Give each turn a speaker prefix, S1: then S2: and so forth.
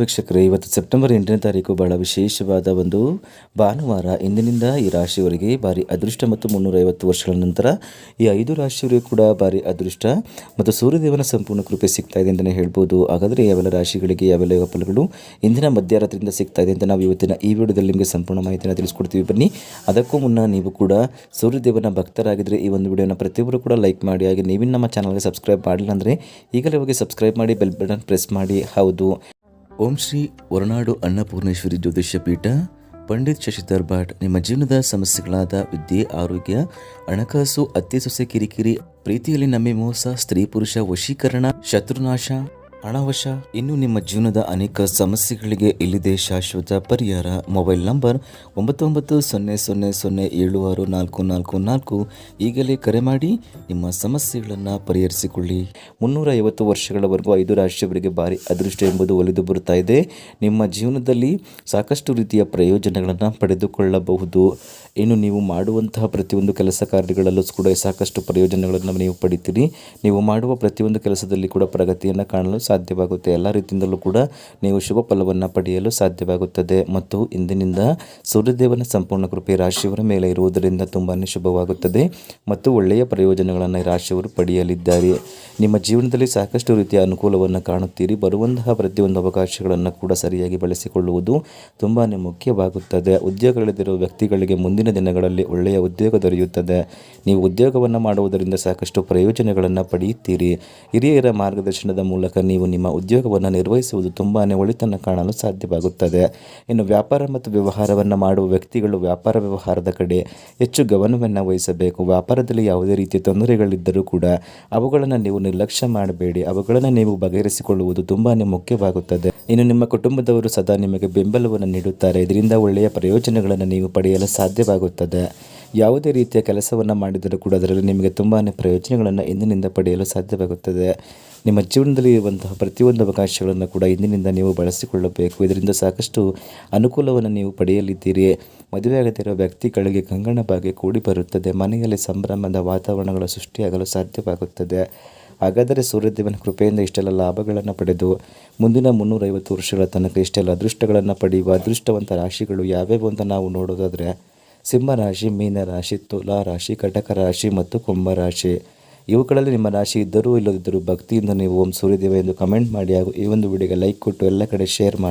S1: ವೀಕ್ಷಕರೇ, ಇವತ್ತು ಸೆಪ್ಟೆಂಬರ್ ಎಂಟನೇ ತಾರೀಕು ಬಹಳ ವಿಶೇಷವಾದ ಒಂದು ಭಾನುವಾರ. ಇಂದಿನಿಂದ ಈ ರಾಶಿಯವರಿಗೆ ಭಾರಿ ಅದೃಷ್ಟ ಮತ್ತು ಮುನ್ನೂರೈವತ್ತು ವರ್ಷಗಳ ನಂತರ ಈ ಐದು ರಾಶಿಯವರಿಗೆ ಕೂಡ ಭಾರಿ ಅದೃಷ್ಟ ಮತ್ತು ಸೂರ್ಯದೇವನ ಸಂಪೂರ್ಣ ಕೃಪೆ ಸಿಗ್ತಾ ಇದೆ ಅಂತಲೇ ಹೇಳ್ಬೋದು. ಹಾಗಾದರೆ ಯಾವೆಲ್ಲ ರಾಶಿಗಳಿಗೆ ಯಾವೆಲ್ಲ ಯೋಗ ಫಲಗಳು ಇಂದಿನ ಮಧ್ಯರಾತ್ರಿಯಿಂದ ಸಿಗ್ತಾ ಇದೆ ಅಂತ ನಾವು ಇವತ್ತಿನ ಈ ವಿಡಿಯೋದಲ್ಲಿ ನಿಮಗೆ ಸಂಪೂರ್ಣ ಮಾಹಿತಿಯನ್ನು ತಿಳಿಸ್ಕೊಡ್ತೀವಿ. ಬನ್ನಿ, ಅದಕ್ಕೂ ಮುನ್ನ ನೀವು ಕೂಡ ಸೂರ್ಯದೇವನ ಭಕ್ತರಾಗಿದ್ದರೆ ಈ ಒಂದು ವಿಡಿಯೋನ ಪ್ರತಿಯೊಬ್ಬರು ಕೂಡ ಲೈಕ್ ಮಾಡಿ, ಹಾಗೆ ನೀವಿನ ನಮ್ಮ ಚಾನಲ್ಗೆ ಸಬ್ಸ್ಕ್ರೈಬ್ ಮಾಡಿಲ್ಲ ಅಂದರೆ ಈಗಲೇ ಹೋಗಿ ಸಬ್ಸ್ಕ್ರೈಬ್ ಮಾಡಿ, ಬೆಲ್ ಬಟನ್ ಪ್ರೆಸ್ ಮಾಡಿ. ಹೌದು. ಓಂ ಶ್ರೀ ಹೊರನಾಡು ಅನ್ನಪೂರ್ಣೇಶ್ವರಿ ಜ್ಯೋತಿಷ್ಯ ಪೀಠ, ಪಂಡಿತ್ ಶಶಿಧರ್ ಭಟ್ ನಿಮ್ಮ ಜೀವನದ ಸಮಸ್ಯೆಗಳಾದ ವಿದ್ಯೆ, ಆರೋಗ್ಯ, ಹಣಕಾಸು ಅತ್ತೆ ಸೊಸೆ ಕಿರಿಕಿರಿ, ಪ್ರೀತಿಯಲ್ಲಿ ನಂಬಿ ಮೋಸ ಸ್ತ್ರೀ ಪುರುಷ ವಶೀಕರಣ, ಶತ್ರುನಾಶ ಹಣವಶ ಇನ್ನು ನಿಮ್ಮ ಜೀವನದ ಅನೇಕ ಸಮಸ್ಯೆಗಳಿಗೆ ಇಲ್ಲಿದೆ ಶಾಶ್ವತ ಪರಿಹಾರ. ಮೊಬೈಲ್ ನಂಬರ್ ಒಂಬತ್ತು ಒಂಬತ್ತು ಸೊನ್ನೆ ಸೊನ್ನೆ ಸೊನ್ನೆ ಏಳು ಆರು ನಾಲ್ಕು ನಾಲ್ಕು ನಾಲ್ಕು. ಈಗಲೇ ಕರೆ ಮಾಡಿ ನಿಮ್ಮ ಸಮಸ್ಯೆಗಳನ್ನು ಪರಿಹರಿಸಿಕೊಳ್ಳಿ. ಮುನ್ನೂರ ಐವತ್ತು ವರ್ಷಗಳವರೆಗೂ ಐದು ರಾಶಿಯವರಿಗೆ ಭಾರಿ ಅದೃಷ್ಟ ಎಂಬುದು ಒಲಿದು ಬರುತ್ತಾ ಇದೆ. ನಿಮ್ಮ ಜೀವನದಲ್ಲಿ ಸಾಕಷ್ಟು ರೀತಿಯ ಪ್ರಯೋಜನಗಳನ್ನು ಪಡೆದುಕೊಳ್ಳಬಹುದು. ಇನ್ನು ನೀವು ಮಾಡುವಂತಹ ಪ್ರತಿಯೊಂದು ಕೆಲಸ ಕಾರ್ಯಗಳಲ್ಲೂ ಕೂಡ ಸಾಕಷ್ಟು ಪ್ರಯೋಜನಗಳನ್ನು ನೀವು ಪಡಿತೀರಿ. ನೀವು ಮಾಡುವ ಪ್ರತಿಯೊಂದು ಕೆಲಸದಲ್ಲಿ ಕೂಡ ಪ್ರಗತಿಯನ್ನು ಕಾಣಲು ಸಾಧ್ಯವಾಗುತ್ತೆ. ಎಲ್ಲ ರೀತಿಯಿಂದಲೂ ಕೂಡ ನೀವು ಶುಭ ಫಲವನ್ನು ಪಡೆಯಲು ಸಾಧ್ಯವಾಗುತ್ತದೆ. ಮತ್ತು ಇಂದಿನಿಂದ ಸೂರ್ಯದೇವನ ಸಂಪೂರ್ಣ ಕೃಪೆ ರಾಶಿಯವರ ಮೇಲೆ ಇರುವುದರಿಂದ ತುಂಬಾ ಶುಭವಾಗುತ್ತದೆ. ಮತ್ತು ಒಳ್ಳೆಯ ಪ್ರಯೋಜನಗಳನ್ನು ರಾಶಿಯವರು ಪಡೆಯಲಿದ್ದಾರೆ. ನಿಮ್ಮ ಜೀವನದಲ್ಲಿ ಸಾಕಷ್ಟು ರೀತಿಯ ಅನುಕೂಲವನ್ನು ಕಾಣುತ್ತೀರಿ. ಬರುವಂತಹ ಪ್ರತಿಯೊಂದು ಅವಕಾಶಗಳನ್ನು ಕೂಡ ಸರಿಯಾಗಿ ಬಳಸಿಕೊಳ್ಳುವುದು ತುಂಬಾ ಮುಖ್ಯವಾಗುತ್ತದೆ. ಉದ್ಯೋಗಗಳಿರುವ ವ್ಯಕ್ತಿಗಳಿಗೆ ಮುಂದಿನ ದಿನಗಳಲ್ಲಿ ಒಳ್ಳೆಯ ಉದ್ಯೋಗ ದೊರೆಯುತ್ತದೆ. ನೀವು ಉದ್ಯೋಗವನ್ನು ಮಾಡುವುದರಿಂದ ಸಾಕಷ್ಟು ಪ್ರಯೋಜನಗಳನ್ನು ಪಡೆಯುತ್ತೀರಿ. ಹಿರಿಯರ ಮಾರ್ಗದರ್ಶನದ ಮೂಲಕ ನೀವು ನಿಮ್ಮ ಉದ್ಯೋಗವನ್ನು ನಿರ್ವಹಿಸುವುದು ತುಂಬಾ ಒಳಿತನ್ನು ಕಾಣಲು ಸಾಧ್ಯವಾಗುತ್ತದೆ. ಇನ್ನು ವ್ಯಾಪಾರ ಮತ್ತು ವ್ಯವಹಾರವನ್ನು ಮಾಡುವ ವ್ಯಕ್ತಿಗಳು ವ್ಯಾಪಾರ ವ್ಯವಹಾರದ ಕಡೆ ಹೆಚ್ಚು ಗಮನವನ್ನು ವಹಿಸಬೇಕು. ವ್ಯಾಪಾರದಲ್ಲಿ ಯಾವುದೇ ರೀತಿಯ ತೊಂದರೆಗಳಿದ್ದರೂ ಕೂಡ ಅವುಗಳನ್ನು ನೀವು ನಿರ್ಲಕ್ಷ್ಯ ಮಾಡಬೇಡಿ. ಅವುಗಳನ್ನು ನೀವು ಬಗೆಹರಿಸಿಕೊಳ್ಳುವುದು ತುಂಬಾ ಮುಖ್ಯವಾಗುತ್ತದೆ. ಇನ್ನು ನಿಮ್ಮ ಕುಟುಂಬದವರು ಸದಾ ನಿಮಗೆ ಬೆಂಬಲವನ್ನು ನೀಡುತ್ತಾರೆ. ಇದರಿಂದ ಒಳ್ಳೆಯ ಪ್ರಯೋಜನಗಳನ್ನು ನೀವು ಪಡೆಯಲು ಸಾಧ್ಯವಾಗುತ್ತದೆ. ಯಾವುದೇ ರೀತಿಯ ಕೆಲಸವನ್ನು ಮಾಡಿದರೂ ಕೂಡ ಅದರಲ್ಲಿ ನಿಮಗೆ ತುಂಬಾ ಪ್ರಯೋಜನಗಳನ್ನು ಇಂದಿನಿಂದ ಪಡೆಯಲು ಸಾಧ್ಯವಾಗುತ್ತದೆ. ನಿಮ್ಮ ಜೀವನದಲ್ಲಿ ಇರುವಂತಹ ಪ್ರತಿಯೊಂದು ಅವಕಾಶಗಳನ್ನು ಕೂಡ ಇಂದಿನಿಂದ ನೀವು ಬಳಸಿಕೊಳ್ಳಬೇಕು. ಇದರಿಂದ ಸಾಕಷ್ಟು ಅನುಕೂಲವನ್ನು ನೀವು ಪಡೆಯಲಿದ್ದೀರಿ. ಮದುವೆಯಾಗದಿರುವ ವ್ಯಕ್ತಿಗಳಿಗೆ ಕಂಗಣ ಬಾಗಿ ಕೂಡಿ ಬರುತ್ತದೆ. ಮನೆಯಲ್ಲಿ ಸಂಭ್ರಮದ ವಾತಾವರಣಗಳು ಸೃಷ್ಟಿಯಾಗಲು ಸಾಧ್ಯವಾಗುತ್ತದೆ. ಹಾಗಾದರೆ ಸೂರ್ಯದೇವನ ಕೃಪೆಯಿಂದ ಇಷ್ಟೆಲ್ಲ ಲಾಭಗಳನ್ನು ಪಡೆದು ಮುಂದಿನ ಮುನ್ನೂರೈವತ್ತು ವರ್ಷಗಳ ತನಕ ಇಷ್ಟೆಲ್ಲ ಅದೃಷ್ಟಗಳನ್ನು ಪಡೆಯುವ ಅದೃಷ್ಟವಂತ ರಾಶಿಗಳು ಯಾವ್ಯಾವು ಅಂತ ನಾವು ನೋಡೋದಾದರೆ ಸಿಂಹರಾಶಿ ಮೀನರಾಶಿ ತುಲಾ ರಾಶಿ, ಕಟಕ ರಾಶಿ ಮತ್ತು ಕುಂಭರಾಶಿ ಇವುಗಳಲ್ಲಿ ನಿಮ್ಮ ರಾಶಿ ಇದ್ದರೂ ಇಲ್ಲದಿದ್ದರೂ ಭಕ್ತಿಯಿಂದ ನೀವು ಓಂ ಸೂರ್ಯದೇವ ಎಂದು ಕಮೆಂಟ್ ಮಾಡಿ ಹಾಗೂ ಈ ಒಂದು ವಿಡಿಯೋಗೆ ಲೈಕ್ ಕೊಟ್ಟು ಎಲ್ಲ ಕಡೆ ಶೇರ್ ಮಾಡಿ.